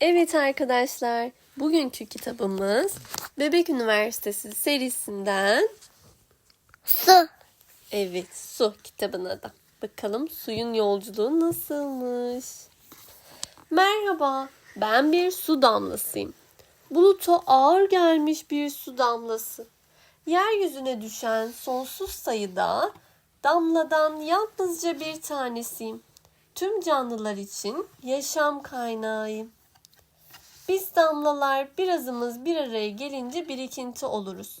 Evet arkadaşlar, bugünkü kitabımız Bebek Üniversitesi serisinden Su. Evet, Su kitabın adı. Bakalım suyun yolculuğu nasılmış? Merhaba, ben bir su damlasıyım. Buluta ağır gelmiş bir su damlası. Yeryüzüne düşen sonsuz sayıda damladan yalnızca bir tanesiyim. Tüm canlılar için yaşam kaynağıyım. Biz damlalar birazımız bir araya gelince birikinti oluruz.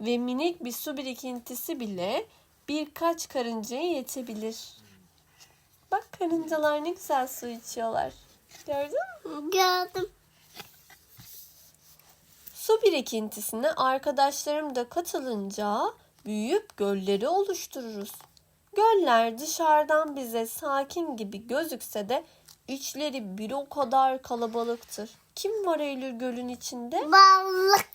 Ve minik bir su birikintisi bile birkaç karıncaya yetebilir. Bak karıncalar ne güzel su içiyorlar. Gördün mü? Gördüm. Su birikintisine arkadaşlarım da katılınca büyüyüp gölleri oluştururuz. Göller dışarıdan bize sakin gibi gözükse de içleri bir o kadar kalabalıktır. Kim var Eylül Gölü'nün içinde? Balık.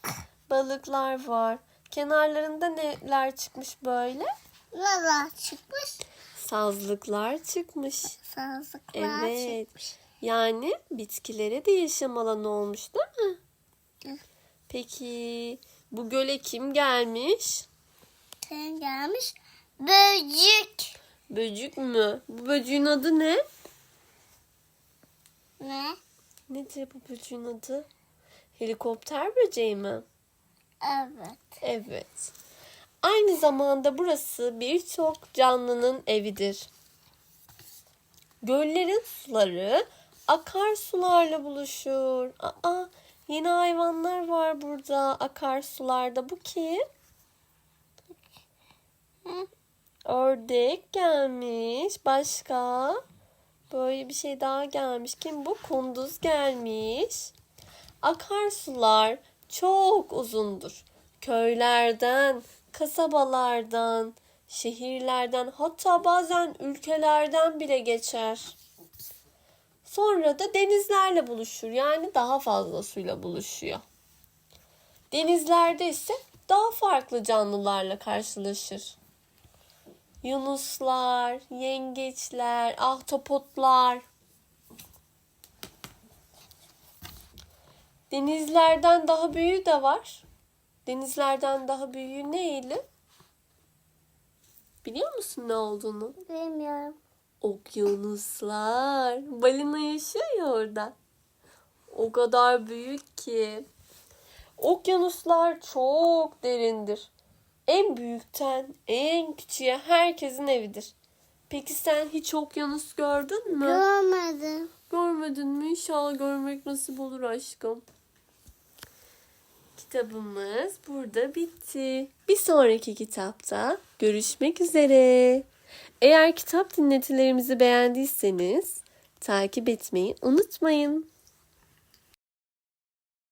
Balıklar var. Kenarlarında neler çıkmış böyle? Lala çıkmış. Sazlıklar çıkmış. Sazlıklar Evet. çıkmış. Yani bitkilere de yaşam alanı olmuş değil mi? Evet. Peki bu göle kim gelmiş? Sen gelmiş. Böcek. Böcük mü? Bu böcüğün adı ne? Ne? Nedir bu böcüğün adı? Helikopter böceği mi? Evet. Evet. Aynı zamanda burası birçok canlının evidir. Göllerin suları akarsularla buluşur. Aa, yeni hayvanlar var burada akarsularda. Bu kim? Ördek gelmiş. Başka? Böyle bir şey daha gelmiş. Kim bu? Kunduz gelmiş. Akarsular çok uzundur. Köylerden, kasabalardan, şehirlerden hatta bazen ülkelerden bile geçer. Sonra da denizlerle buluşur. Yani daha fazla suyla buluşuyor. Denizlerde ise daha farklı canlılarla karşılaşır. Yunuslar, yengeçler, ahtapotlar. Denizlerden daha büyüğü de var. Denizlerden daha büyüğü ne Eylül? Biliyor musun ne olduğunu? Bilmiyorum. Okyanuslar. Balina yaşıyor ya orada. O kadar büyük ki. Okyanuslar çok derindir. En büyükten en küçüğe herkesin evidir. Peki sen hiç okyanus gördün mü? Görmedim. Görmedin mi? İnşallah görmek nasip olur aşkım. Kitabımız burada bitti. Bir sonraki kitapta görüşmek üzere. Eğer kitap dinletilerimizi beğendiyseniz takip etmeyi unutmayın.